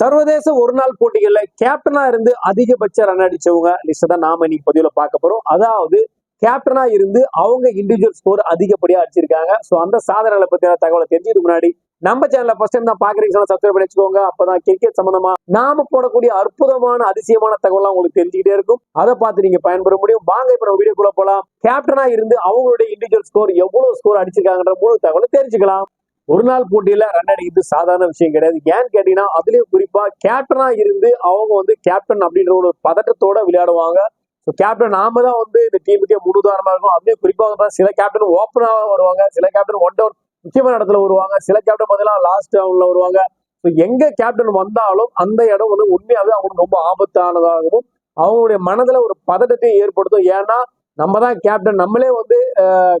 சர்வதேச ஒரு நாள் போட்டிகள்ல கேப்டனா இருந்து அதிகபட்ச ரன் அடிச்சவங்க லிஸ்ட் தான் நாம இன்னைக்கு பதிவுல பார்க்க போறோம். அதாவது கேப்டனா இருந்து அவங்க இண்டிவிஜுவல் ஸ்கோர் அதிகப்படியா அடிச்சிருக்காங்க. சோ அந்த சாதனைகளை பத்தின தகவலை தெரிஞ்சதுக்கு முன்னாடி நம்ம சேனல ஃபர்ஸ்ட் டைம் தான் பாக்குறீங்க சப்ஸ்கிரைப் பண்ணி வச்சுக்கோங்க. அப்பதான் கிரிக்கெட் சம்பந்தமா நாம போடக்கூடிய அற்புதமான அதிசயமான தகவலாம் உங்களுக்கு தெரிஞ்சுக்கிட்டே இருக்கும். அதை பார்த்து நீங்க பயன்பெற முடியும். வாங்க இப்ப நம்ம வீடியோக்குள்ள போலாம். கேப்டனா இருந்து அவங்களுடைய இண்டிவிஜுவல் ஸ்கோர் எவ்வளவு ஸ்கோர் அடிச்சிருக்காங்கன்ற முழு தகவலை தெரிஞ்சுக்கலாம். ஒரு நாள் போட்டியில ரன் அடிக்கிறது சாதாரண விஷயம் கிடையாது. ஏன்னு கேட்டீங்கன்னா அதுலயும் குறிப்பா கேப்டனா இருந்து அவங்க வந்து கேப்டன் அப்படின்ற ஒரு பதட்டத்தோட விளையாடுவாங்க. ஸோ கேப்டன் நாம தான் வந்து இந்த டீமுக்கே முன்னுதாரணமா இருக்கும் அதுலயும் குறிப்பா வந்து சில கேப்டன் ஓப்பனாக வருவாங்க. சில கேப்டன் ஒன் டவுன் முக்கியமான இடத்துல வருவாங்க. சில கேப்டன் பார்த்தீங்கன்னா லாஸ்ட் டவுன்ல வருவாங்க. ஸோ எங்க கேப்டன் வந்தாலும் அந்த இடம் வந்து உண்மையாவே அவங்களுக்கு ரொம்ப ஆபத்தானதாகவும் அவங்களுடைய மனதுல ஒரு பதட்டத்தை ஏற்படுத்தும். ஏன்னா நம்ம தான் கேப்டன் நம்மளே வந்து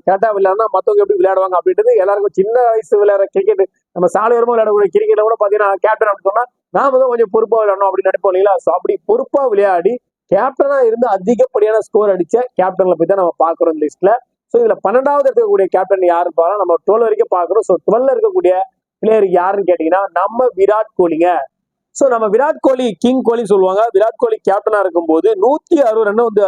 கேட்டா விளையாடுனா மத்தவங்க எப்படி விளையாடுவாங்க அப்படின்றது எல்லாருக்கும் சின்ன வயசு விளையாடுற கிரிக்கெட் நம்ம சாலையோரமா விளையாடக்கூடிய கிரிக்கெட்ல கூட பாத்தீங்கன்னா கேப்டன் அப்படின்னு சொன்னா நாம தான் கொஞ்சம் பொறுப்பா விளையாடணும் அப்படின்னு நினைப்போம் இல்லைங்களா? ஸோ அப்படி பொறுப்பா விளையாடி கேப்டனா இருந்து அதிகப்படியான ஸ்கோர் அடிச்ச கேப்டன்ல போய் தான் நம்ம பாக்குறோம் இந்த லிஸ்ட்ல ஸோ இதுல பன்னெண்டாவது இருக்கக்கூடிய கேப்டன் யாரு பாருங்க. நம்ம டுவெல் வரைக்கும் பாக்குறோம். ஸோ டுவெல்ல இருக்கக்கூடிய பிளேயர் யாருன்னு கேட்டீங்கன்னா நம்ம விராட் கோலிங்க. ஸோ நம்ம விராட் கோலி கிங் கோலி சொல்லுவாங்க. விராட் கோலி கேப்டனா இருக்கும்போது நூத்தி அறுபது ரன் வந்து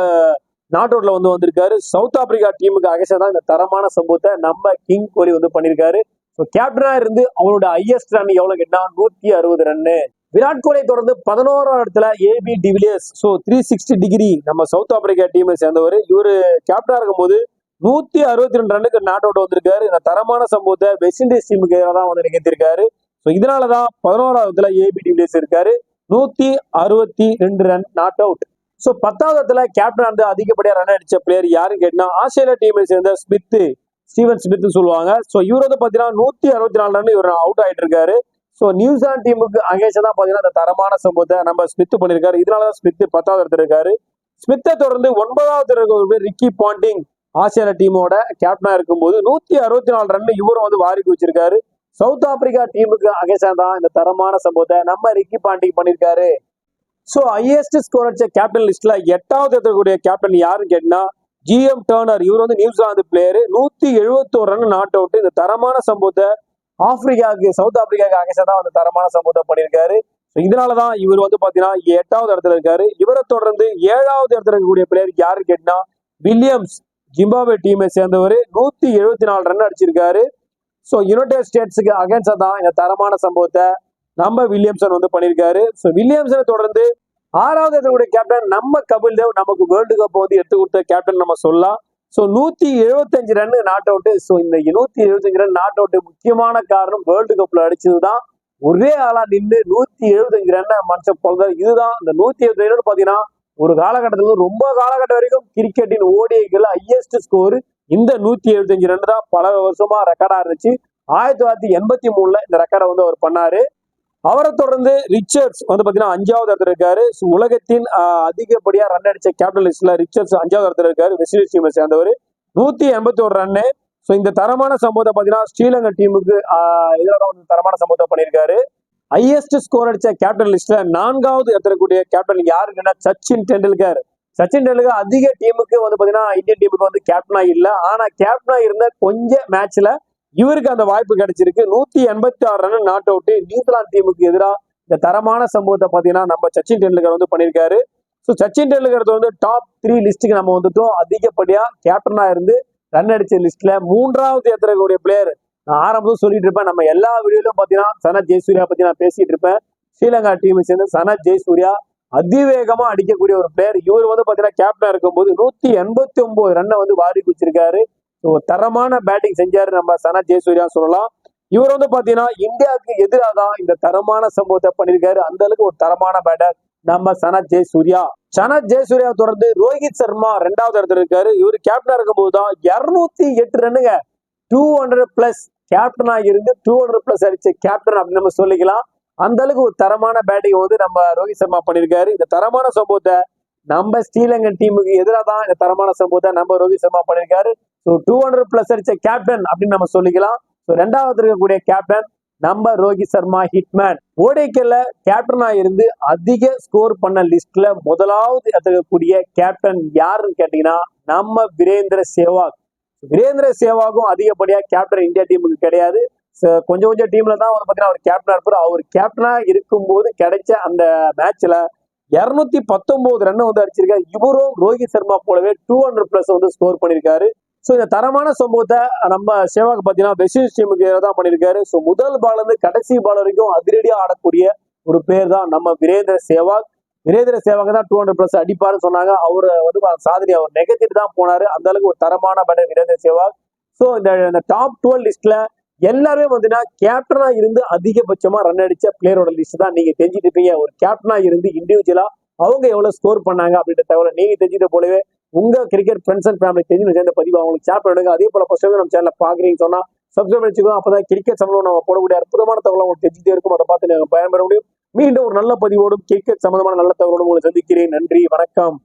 நாட் அவுட்ல வந்து வந்திருக்காரு. சவுத் ஆப்பிரிக்கா டீமுக்கு அகேசா இந்த தரமான சம்பவத்தை நம்ம கிங் கோலி வந்து பண்ணியிருக்காரு ஸோ கேப்டனா இருந்து அவனோட ஹையஸ்ட் ரன் எவ்வளவு கேட்டா நூத்தி அறுபது ரன்னு விராட் கோலியை தொடர்ந்து பதினோராம் இடத்துல AB de Villiers so three sixty degree நம்ம சவுத் ஆப்பிரிக்கா டீமை சேர்ந்தவர். இவரு கேப்டனா இருக்கும்போது நூத்தி அறுபத்தி ரெண்டு ரன்னுக்கு நாட் அவுட் வந்திருக்காரு. இந்த தரமான சம்பவத்தை வெஸ்ட் இண்டீஸ் டீமுக்கு எதிராக தான் வந்து நிகழ்த்திருக்காரு. ஸோ இதனாலதான் பதினோராவதுல ஏபி டிவிலியர்ஸ் இருக்காரு. நூத்தி அறுபத்தி ரெண்டு ரன் நாட் அவுட் ஸோ பத்தாவதுல கேப்டன் வந்து அதிகப்படியாக ரன் அடிச்ச பிளேயர் யாருன்னு கேட்டா ஆஸ்திரேலியா டீமை சேர்ந்த ஸ்மித்து ஸ்டீவன் ஸ்மித் சொல்லுவாங்க. ஸோ இவர் வந்து பார்த்தீங்கன்னா நூற்றி அறுபத்தி நாலு ரன் இவர் அவுட் ஆகிட்டு இருக்காரு ஸோ நியூசிலாந்து டீமுக்கு அங்கேஷா தான் பார்த்தீங்கன்னா அந்த தரமான சம்பவத்தை நம்ம ஸ்மித் பண்ணியிருக்காரு. இதனால தான் ஸ்மித் பத்தாவது இடத்துல இருக்காரு. ஸ்மித்தை தொடர்ந்து ஒன்பதாவது இருக்கிற ரிக்கி பாண்டிங் ஆஸ்திரேலியா டீமோட கேப்டனா இருக்கும்போது நூத்தி அறுபத்தி நாலு ரன் இவரும் வந்து வாரிக்கு வச்சிருக்காரு சவுத் ஆப்பிரிக்கா டீமுக்கு அகேசா தான் இந்த தரமான சம்பவத்தை நம்ம ரிக்கி பாண்டிங் பண்ணிருக்காரு ஸோ ஹையஸ்ட் ஸ்கோர் அடிச்ச கேப்டன் லிஸ்ட்ல எட்டாவது இருக்கக்கூடிய கேப்டன் யாருன்னு கேட்டீங்கன்னா ஜிஎம் டர்னர் இவர் வந்து நியூசிலாந்து பிளேயர் நூத்தி எழுபத்தோரு ரன் நாட் அவுட் இந்த தரமான சம்பவத்தை ஆப்பிரிக்காவுக்கு சவுத் ஆப்பிரிக்காவுக்கு அகேசா தான் அந்த தரமான சம்பவத்தை பண்ணியிருக்காரு. ஸோ இதனாலதான் இவர் வந்து பாத்தீங்கன்னா எட்டாவது இடத்துல இருக்காரு. இவரை தொடர்ந்து ஏழாவது இடத்துல இருக்கக்கூடிய பிளேயர் யாருன்னு கேட்டீங்கன்னா வில்லியம்ஸ் ஜிம்பாபே டீமை சேர்ந்தவர். நூத்தி எழுபத்தி நாலு ரன் அடிச்சிருக்காரு. ஸோ யுனைடெட் ஸ்டேட்ஸுக்கு அகேன்ஸ்டா தான் இந்த தரமான சம்பவத்தை நம்ம வில்லியம்சன் வந்து பண்ணியிருக்காரு. ஸோ வில்லியம்சனை தொடர்ந்து ஆறாவது இடத்துடைய கேப்டன் நம்ம கபில் தேவ் நமக்கு வேர்ல்டு கப் வந்து எடுத்து கொடுத்த கேப்டன் நம்ம சொல்லலாம். ஸோ நூத்தி எழுபத்தஞ்சு ரன் நாட் அவுட் ஸோ இந்த நூத்தி எழுபத்தஞ்சு ரன் நாட் அவுட் முக்கியமான காரணம் வேர்ல்டு கப்ல அடிச்சதுதான். ஒரே ஆளா நின்று நூத்தி எழுபத்தஞ்சு ரன்னை மனுஷன் பொழுது இதுதான். இந்த நூத்தி எழுபத்தஞ்சு ரன் பாத்தீங்கன்னா ஒரு காலகட்டத்துல ரொம்ப காலகட்டம் வரைக்கும் கிரிக்கெட்டின் ஓடிஐகள் ஹையஸ்ட் ஸ்கோர் இந்த நூத்தி எழுபத்தஞ்சு ரன் தான் பல வருஷமா ரெக்கார்டா இருந்துச்சு. ஆயிரத்தி தொள்ளாயிரத்தி எண்பத்தி மூணுல இந்த ரெக்கார்டை வந்து அவர் பண்ணாரு. அவரை தொடர்ந்து ரிச்சர்ட்ஸ் வந்து பாத்தீங்கன்னா அஞ்சாவது இடத்துல இருக்காரு. உலகத்தின் அதிகப்படியாக அதிகப்படியா ரன் அடிச்ச கேபிட்டலிஸ்ட்ல ரிச்சர்ட்ஸ் அஞ்சாவது இடத்துல இருக்காரு. வெஸ்ட் இண்டீஸ் டீமை சேர்ந்தவர். நூத்தி எண்பத்தி ஒரு ரன்னு ஸோ இந்த தரமான சம்பவத்தை பாத்தீங்கன்னா ஸ்ரீலங்கா டீமுக்கு எதிராக வந்து தரமான சம்பவத்தை பண்ணியிருக்காரு. ஹையஸ்ட் ஸ்கோர் அடிச்ச கேப்டன் நான்காவது இடத்துல கேப்டன் யாருன்னா சச்சின் டெண்டுல்கர். சச்சின் டெண்டுல்கர் அதிக டீமுக்கு வந்து பாத்தீங்கன்னா இந்தியன் டீமுக்கு வந்து கேப்டனா இல்லை. ஆனா கேப்டனா இருந்த கொஞ்சம் மேட்ச்ல இவருக்கு அந்த வாய்ப்பு கிடைச்சிருக்கு. நூத்தி எண்பத்தி ஆறு ரன் நாட் அவுட் நியூசிலாந்து டீமுக்கு எதிராக இந்த தரமான சம்பவத்தை பார்த்தீங்கன்னா நம்ம சச்சின் டெண்டுல்கர் வந்து பண்ணியிருக்காரு. ஸோ சச்சின் டெண்டுல்கர் வந்து டாப் த்ரீ லிஸ்ட்டுக்கு நம்ம வந்துட்டோம். அதிகப்படியாக கேப்டனாக இருந்து ரன் அடிச்ச லிஸ்ட்ல மூன்றாவது இடத்துல பிளேயர் நான் ஆரம்பத்தில் சொல்லிட்டு இருப்பேன். நம்ம எல்லா வீடியோலையும் பார்த்தீங்கன்னா சனத் ஜெயசூர்யா பற்றி நான் பேசிட்டு இருப்பேன். ஸ்ரீலங்கா டீமை சேர்ந்து சனத் ஜெயசூர்யா அதிவேகமா அடிக்கக்கூடிய ஒரு பிளேயர் இவர் வந்து பாத்தீங்கன்னா கேப்டனா இருக்கும்போது நூத்தி எண்பத்தி ஒன்பது ரன்னை வந்து வாரி குச்சிருக்காரு ஸோ தரமான பேட்டிங் செஞ்சாரு நம்ம சனா ஜெயசூர்யா சொல்லலாம். இவர் வந்து பாத்தீங்கன்னா இந்தியாவுக்கு எதிராக தான் இந்த தரமான சம்பவத்தை பண்ணியிருக்காரு. அந்த அளவுக்கு ஒரு தரமான பேட்டர் நம்ம சனத் ஜெயசூர்யா. சனத் ஜெயசூர்யா தொடர்ந்து ரோஹித் சர்மா ரெண்டாவது இடத்துல இருக்காரு. இவர் கேப்டனா இருக்கும்போது தான் இருநூத்தி எட்டு ரன்னுங்க. டூ ஹண்ட்ரட் பிளஸ் கேப்டனா இருந்து டூ ஹண்ட்ரட் பிளஸ் அடிச்ச கேப்டன் அப்படின்னு நம்ம சொல்லிக்கலாம். அந்த அளவுக்கு ஒரு தரமான பேட்டிங் வந்து நம்ம ரோஹித் சர்மா பண்ணியிருக்காரு. இந்த தரமான சம்பவத்தை நம்ம ஸ்ரீலங்கன் டீமுக்கு எதிராக தான் இந்த தரமான சம்பவத்தை நம்ம ரோஹித் சர்மா பண்ணியிருக்காரு. ஸோ டூ ஹண்ட்ரட் பிளஸ் அடிச்ச கேப்டன் அப்படின்னு நம்ம சொல்லிக்கலாம். ஸோ ரெண்டாவது இருக்கக்கூடிய கேப்டன் நம்ம ரோஹித் சர்மா ஹிட்மேன் ஓடைக்கல்ல கேப்டனா இருந்து அதிக ஸ்கோர் பண்ண லிஸ்ட்ல முதலாவது இருக்கக்கூடிய கேப்டன் யாருன்னு கேட்டீங்கன்னா நம்ம வீரேந்திர சேவாக். வீரேந்திர சேவாகும் அதிகப்படியா கேப்டன் இந்தியா டீமுக்கு கிடையாது. கொஞ்சம் கொஞ்சம் டீம்ல தான் வந்து பார்த்தீங்கன்னா அவர் கேப்டனா இருப்பார். அவர் கேப்டனா இருக்கும்போது கிடைச்ச அந்த மேட்ச்ல இருநூத்தி பத்தொன்பது ரன் வந்து அடிச்சிருக்காரு. இவரும் ரோஹித் சர்மா போலவே டூ ஹண்ட்ரட் பிளஸ் வந்து ஸ்கோர் பண்ணியிருக்காரு. ஸோ இந்த தரமான சம்பவத்தை நம்ம சேவாக்கு பார்த்தீங்கன்னா வெஸ்ட் இண்டீஸ் டீமுக்கு தான் பண்ணியிருக்காரு. ஸோ முதல் பால் இருந்து கடைசி பால் வரைக்கும் அதிரடியாக ஆடக்கூடிய ஒரு பேர் தான் நம்ம வீரேந்திர சேவாக். வீரேந்திர சேவாக தான் டூ ஹண்ட்ரட் பிளஸ் அடிப்பாருன்னு சொன்னாங்க. அவர் வந்து சாதனை அவர் நெகத்திட்டு தான் போனார். அந்த அளவுக்கு ஒரு தரமான பேட்டர் வீரேந்திர சேவாக். ஸோ இந்த இந்த டாப் டுவெல் லிஸ்ட்ல எல்லாருமே பார்த்தீங்கன்னா கேப்டனா இருந்து அதிகபட்சமா ரன் அடிச்ச பிளேயரோட லிஸ்ட் தான். நீங்க தெரிஞ்சுட்டு இருப்பீங்க ஒரு கேப்டனா இருந்து இண்டிவிஜுவலா அவங்க எவ்வளவு ஸ்கோர் பண்ணாங்க அப்படின்ற தகவலை நீங்க தெரிஞ்சுட்டு போலவே உங்க கிரிக்கெட் ஃப்ரெண்ட்ஸ் அண்ட் ஃபேமிலி தெரிஞ்சு சேர்ந்த பதிவு அவங்களுக்கு சாப்பிட எடுங்க அதே போல ஃபர்ஸ்ட் நம்ம சேனல பாக்குறீங்கன்னு சொன்னா சப்ஸ்கிரைப் பண்ணிச்சுக்கோங்க அப்பதான் கிரிக்கெட் சம்பந்தம் நம்ம போடக்கூடிய அற்புதமான தகவலை உங்களுக்கு தெரிஞ்சுட்டே இருக்கும். அதை பார்த்து நீங்க பயன்பெற முடியும். மீண்டும் ஒரு நல்ல பதிவோடும் கிரிக்கெட் சம்பந்தமான நல்ல தகவலோடும் உங்களை சந்திக்கிறேன். நன்றி வணக்கம்.